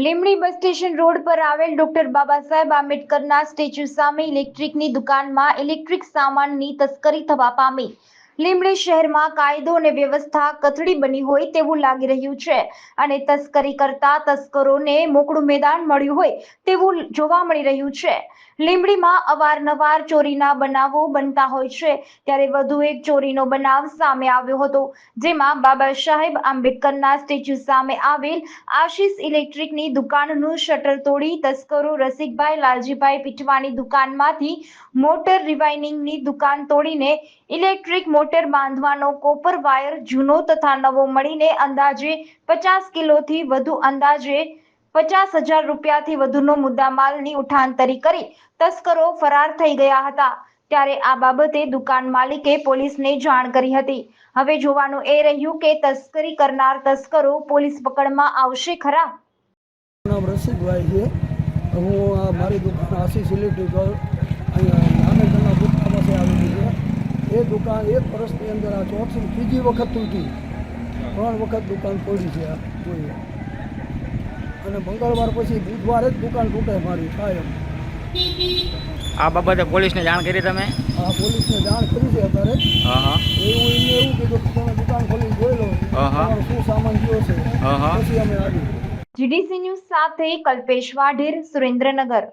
Limdi bus station road પર આવેલ doctor Baba Saheb આંબેડકરના statue સામે ઇલેક્ટ્રિકની દુકાનમાં ઇલેક્ટ્રિક સામાનની તસ્કરી થવા પામી. લીમડી શહેરમાં કાયદો અને વ્યવસ્થા કથળી બની હોય તેવું લાગી રહ્યું છે અને તસ્કરી કરતા તસ્કરોને મોકળું મેદાન મળ્યું હોય તેવું જોવા મળી રહ્યું છે. લીમડીમાં અવારનવાર ચોરીના બનાવો બનતા હોય છે. ત્યારે વધુ એક ચોરીનો બનાવ સામે આવ્યો હતો, જેમાં બાબા સાહેબ આંબેડકરના સ્ટેચ્યુ સામે આવેલ આશીષ ઇલેક્ટ્રિકની દુકાનનું શટર તોડી તસ્કરો રસિકભાઈ, લાલજીભાઈ પીઠવાની દુકાનમાંથી મોટર રિવાઇનિંગની દુકાન તોડીને ઇલેક્ટ્રિક મોટર બાંધવાનો કોપર વાયર જૂનો તથા નવો મળીને અંદાજે પચાસ કિલોથી વધુ અંદાજે પચાસ હજાર રૂપિયાથી વધુનો મુદ્દામાલની ઉઠાંતરી કરી તસ્કરો ફરાર થઈ ગયા હતા. ત્યારે આ બાબતે દુકાન માલિકે પોલીસને જાણ કરી હતી. હવે જોવાનું એ રહ્યું કે તસ્કરી કરનાર તસ્કરો પોલીસ પકડમાં આવશે ખરા? નામ રસિકભાઈ છે. હું મારી દુકાન આશીષ ઇલેક્ટ્રિકલ આંબેડકરના પાસે આવેલી છે. એ દુકાન એક વર્ષની અંદર આ ચોથી ત્રીજી વખત તૂટી. ત્રણ વખત દુકાન તોડી છે જોઈએ. અને મંગળવાર પછી બુધવારે જ દુકાન તૂટે મારી કાયમ આ બાબતે પોલીસને જાણ કરી તમે? હા પોલીસને જાણ કરી છે અત્યારે. હા હા. એવું એમને એવું કીધું કે તમે દુકાન ખોલી જોઈ લો. તમારો શું સામાન ગયો છે. પછી અમે આવી. જીડીસી ન્યૂઝ સાથે કલ્પેશ વાઢેર સુરેન્દ્રનગર.